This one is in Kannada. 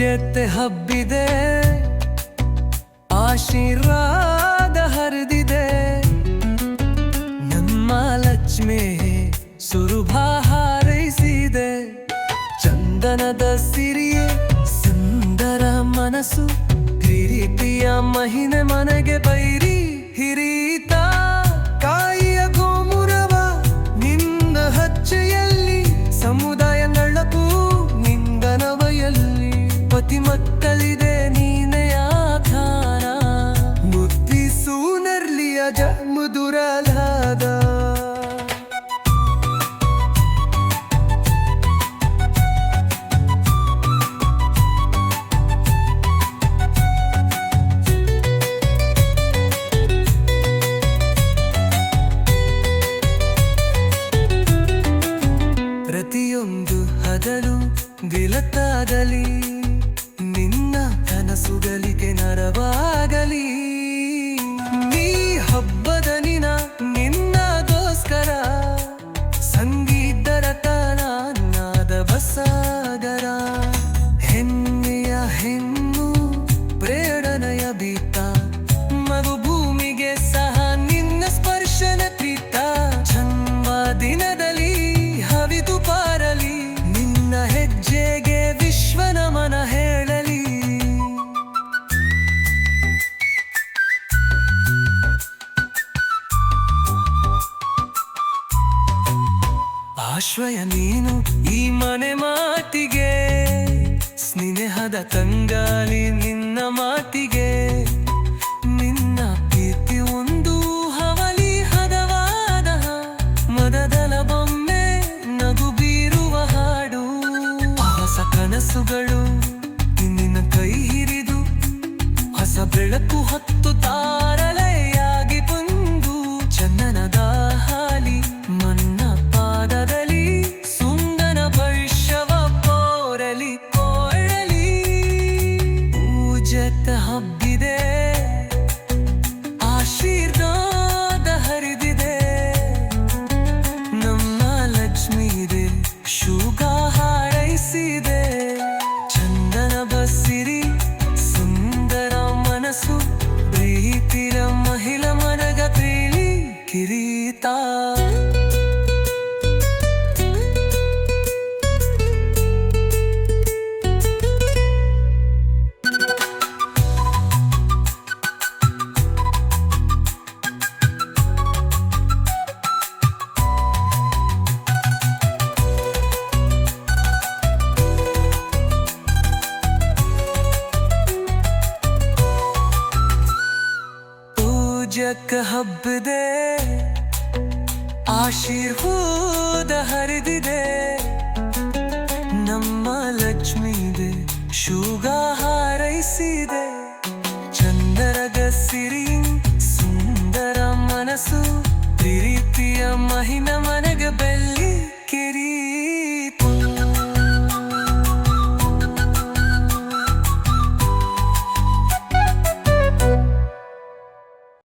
ಜೊತೆ ಹಬ್ಬಿದೆ, ಆಶೀರ್ವಾದ ಹರಿದಿದೆ. ನಮ್ಮ ಲಕ್ಷ್ಮಿ ಸುರುಭ ಹಾರೈಸಿದೆ. ಚಂದನದ ಸಿರಿಯೇ ಸುಂದರ ಮನಸ್ಸು, ಪ್ರೀತಿಯ ಮಹಿನೆ ಮನೆಗೆ ಬೈರಿ. ನರ್ಲಿಯ ಜನ್ಮದುರಲಾದ ಪ್ರತಿಯೊಂದು ಹಗಲು ದಿಲತ್ತಾಗಲಿ ನಿನ್ನ ಕನಸುಗಳಿಗೆ ನರವಾಗಲಿ. ಆಶ್ರಯ ನೀನು ಈ ಮನೆ ಮಾತಿಗೆ, ಸ್ನೇಹದ ತಂಗಾಲಿ ನಿನ್ನ ಮಾತಿಗೆ, ನಿನ್ನ ಕೀರ್ತಿ ಒಂದು ಹವಲಿ ಹದವಾದ ಮದದಲ ಬೊಮ್ಮೆ ನಗು ಬೀರುವ ಹಾಡು. ಹೊಸ ಕನಸುಗಳು ನಿನ್ನ ಕೈ ಹಿರಿದು, ಹೊಸ ಬೆಳಕು ಹೊತ್ತು ತಾರಲೆಯಾಗಿ ಪ್ರೀಳಿ ಕಿರೀತ ಹಬ್ಬಿದೆ, ಆಶೀರ್ವಾದ ಹರಿದಿದೆ. ನಮ್ಮ ಲಕ್ಷ್ಮಿದೆ ಶುಗ ಹಾರೈಸಿದೆ. ಚಂದರಗ ಸಿರಿ ಸುಂದರ ಮನಸ್ಸು ಪ್ರೀತಿಯ ಮಹಿನ ಮನಗ ಬೆಲ್ಲಿ ಕಿರೀಟ